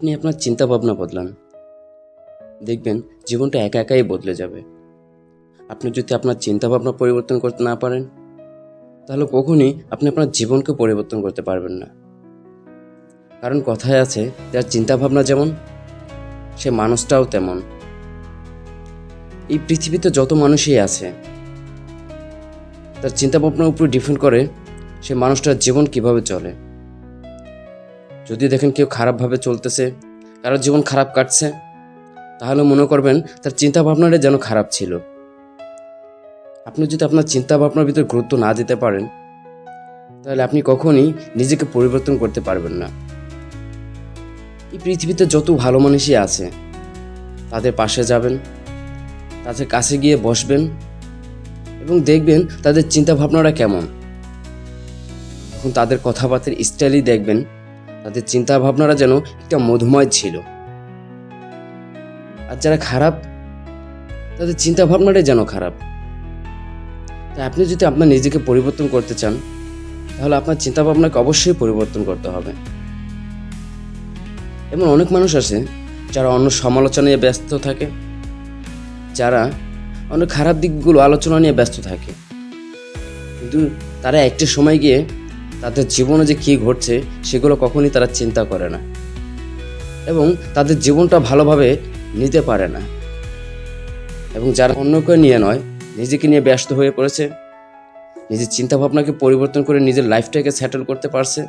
আপনি আপনার চিন্তা ভাবনা বদলান। দেখবেন জীবনটা একা একাই বদলে যাবে। আপনি যদি আপনার চিন্তা ভাবনা পরিবর্তন করতে না পারেন, তাহলে কখনই আপনি আপনার জীবনকে পরিবর্তন করতে পারবেন না। কারণ কথায় আছে, যার চিন্তা ভাবনা যেমন, সে মানুষটাও তেমন। এই পৃথিবীতে যত মানুষই আছে, তার চিন্তা ভাবনার উপর ডিপেন্ড করে সে মানুষটার জীবন কীভাবে চলে। যদি দেখেন কেউ খারাপভাবে চলতেছে কারোর জীবন খারাপ কাটছে, তাহলে মনে করবেন তার চিন্তা ভাবনাটা যেন খারাপ ছিল। আপনি যদি আপনার চিন্তা ভাবনার ভিতর গুরুত্ব না দিতে পারেন, তাহলে আপনি কখনই নিজেকে পরিবর্তন করতে পারবেন না। এই পৃথিবীতে যত ভালো মানুষই আছে, তাদের পাশে যাবেন, তাদের কাছে গিয়ে বসবেন এবং দেখবেন তাদের চিন্তা ভাবনাটা কেমন। তখন তাদের কথাবার্তার স্টাইলই দেখবেন তাদের চিন্তা ভাবনাটা যেন একটা মধুময় ছিল। আর যারা খারাপ, তাদের চিন্তা ভাবনাটাই যেন খারাপ। তাই আপনি যদি আপনার নিজেকে পরিবর্তন করতে চান, তাহলে আপনার চিন্তা ভাবনাকে অবশ্যই পরিবর্তন করতে হবে। এমন অনেক মানুষ আছে, যারা অন্য সমালোচনা নিয়ে ব্যস্ত থাকে, যারা অনেক খারাপ দিকগুলো আলোচনা নিয়ে ব্যস্ত থাকে। কিন্তু তারা একটা সময় গিয়ে তাদের জীবনে যে কী ঘটছে সেগুলো কখনই তারা চিন্তা করে না এবং তাদের জীবনটা ভালোভাবে নিতে পারে না। এবং যারা অন্যকে নিয়ে নয়, নিজেকে নিয়ে ব্যস্ত হয়ে পড়েছে, নিজের চিন্তাভাবনাকে পরিবর্তন করে নিজের লাইফটাকে সেটেল করতে পারছে,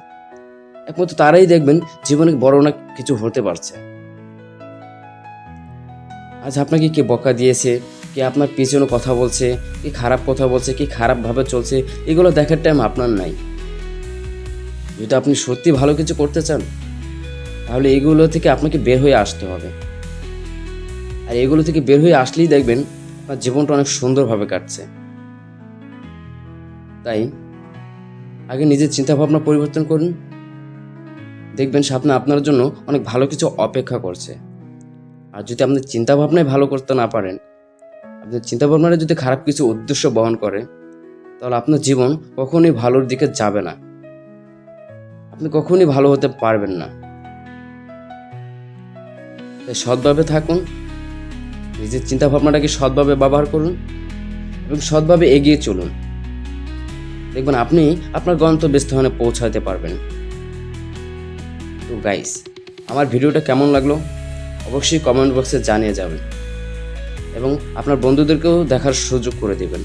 একমাত্র তারাই দেখবেন জীবনে বড় না কিছু হতে পারছে। আজ আপনাকে কে বকা দিয়েছে, কে আপনার পিছনে কথা বলছে, কি খারাপ কথা বলছে, কি খারাপভাবে চলছে, এগুলো দেখার টাইম আপনার নাই। যদি আপনি সত্যি ভালো কিছু করতে চান, তাহলে এগুলো থেকে আপনাকে বের হয়ে আসতে হবে। আর এগুলো থেকে বের হয়ে আসলেই দেখবেন আপনার জীবনটা অনেক সুন্দরভাবে কাটছে। তাই আগে নিজের চিন্তা ভাবনা পরিবর্তন করুন। দেখবেন সামনে আপনার জন্য অনেক ভালো কিছু অপেক্ষা করছে। আর যদি আপনি চিন্তা ভাবনায় ভালো করতে না পারেন আপনার চিন্তা ভাবনাটা যদি খারাপ কিছু উদ্দেশ্য বহন করে, তাহলে আপনার জীবন কখনোই ভালোর দিকে যাবে না। আপনি কখনই ভালো হতে পারবেন না। তাই সৎভাবে থাকুন, নিজের চিন্তা ভাবনাটাকে সৎভাবে ব্যবহার করুন এবং সৎভাবে এগিয়ে চলুন। দেখবেন আপনি আপনার গন্তব্যস্থানে পৌঁছাতে পারবেন। তো গাইস আমার ভিডিওটা কেমন লাগল? অবশ্যই কমেন্ট বক্সে জানিয়ে যাবেন এবং আপনার বন্ধুদেরকেও দেখার সুযোগ করে দেবেন।